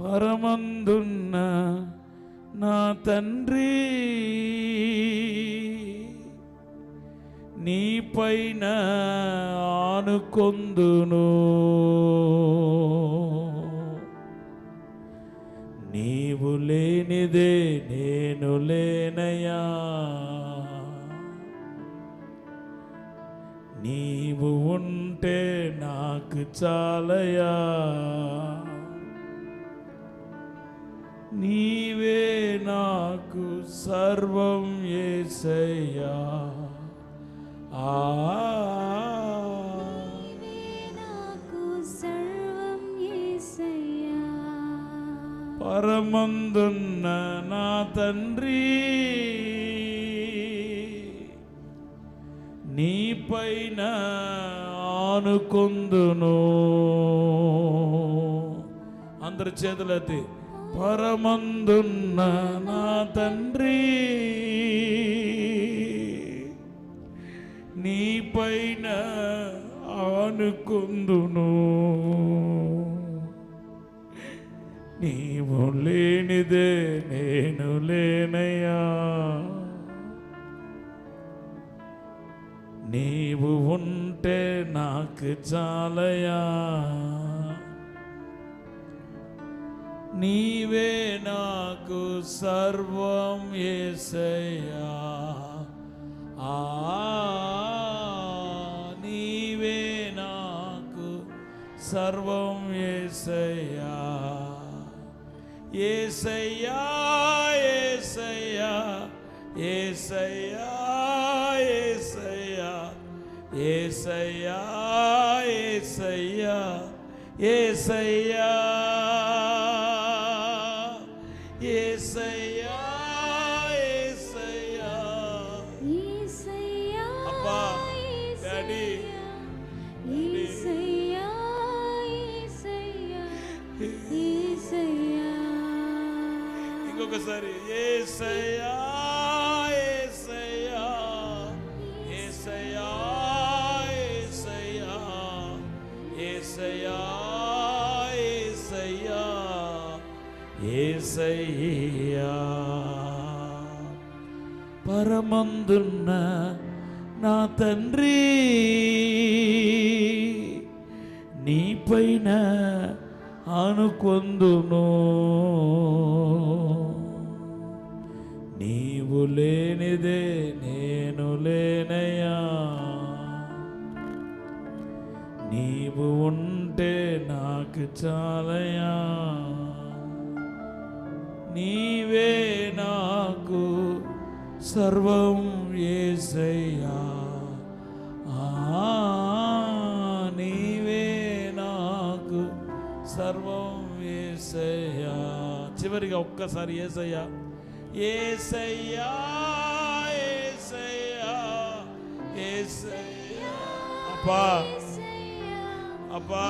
పరమందున్న నా తండ్రి. నీ పైన ఆనుకొందును. నీవు లేనిదే నేను లేనయా నీవు ఉంటే నాకు చాలయా నీవే నాకు సర్వం ఏసయ్యా. ఆ. నాకు సర్వం పరమందున్న నా తండ్రి నీ పైన ఆనుకొందును. అందరి చేతులెత్తి. పరమందున్న నా తండ్రి. నీ పైన ఆనుకొందును. నీవు లేనిదే నేను లేనయ్యా. నీవు ఉంటే నాకు చాలయా నీవే నాకు సర్వం ఏసయ్యా. ఆ నీవే నాకు సర్వం ఏసయ్యా. ఏసయ్యా ఏసయ్యా ఏసయ్యా ఏసయ్యా ఏసయ్యా ఏసయ్యా ఏసయ్యా. Yeah. ఏసయ్యా పరమందున్న నా తండ్రి నీపైన అనుకొందును నీవు లేనిదే నేను లేనయ్యా. నీవు ఉంటే నాకు చాలయా నీవే నాకు సర్వం ఏసయ్యా. ఆ, నీవే నాకు సర్వం ఏసయ్యా. చివరిగా ఒక్కసారి ఏసయ్యా. ఏసయ్యా ఏసయ్యా ఏసయ్యా. అబ్బా అబ్బా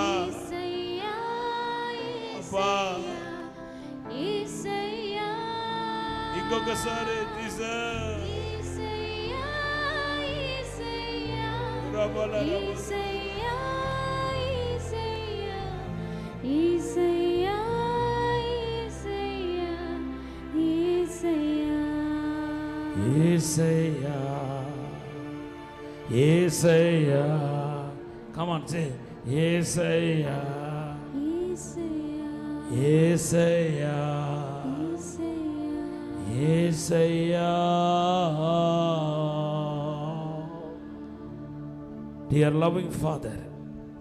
అబ్బా. kokasare tisa. Rabala Isaiah, Isaiah, come on, say Isaiah, Isaiah, Isaiah. Yesayya. Dear loving father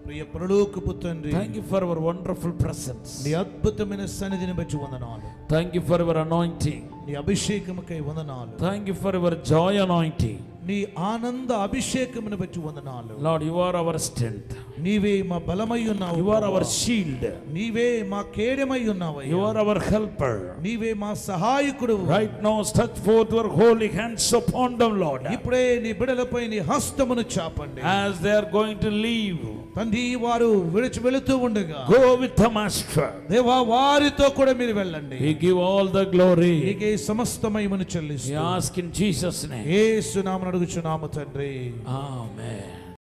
ప్రియ పరలోకపు తండ్రి thank you for our wonderful presence నీ అద్భుతమైన సన్నిధిని బట్టి వందనాలు. Thank you for our anointing నీ అభిషేకముకై వందనాలు. Thank you for our joy anointing నీ ఆనంద అభిషేకమును బట్టి వందనాలు. Lord you are our strength నీవే మా బలమై ఉన్నావు యు ఆర్ అవర్ షీల్డ్ నీవే మా కేడమై ఉన్నావు యు ఆర్ అవర్ హెల్పర్ నీవే మా సహాయకుడు right now stretch forth your holy hands upon them lord ఇప్పుడే నీ బిడలపై నీ హస్తమును చాపండి as they are going to leave తండ్రి వారు విడిచి వెళుతూ ఉండగా go with the master దేవా వారితో కూడా మీరు వెళ్ళండి we give all the glory నీకే సమస్త మహిమను we చెల్లిస్తూ ask in jesus name యేసు నామమున అడుగుచున్నాము తండ్రి amen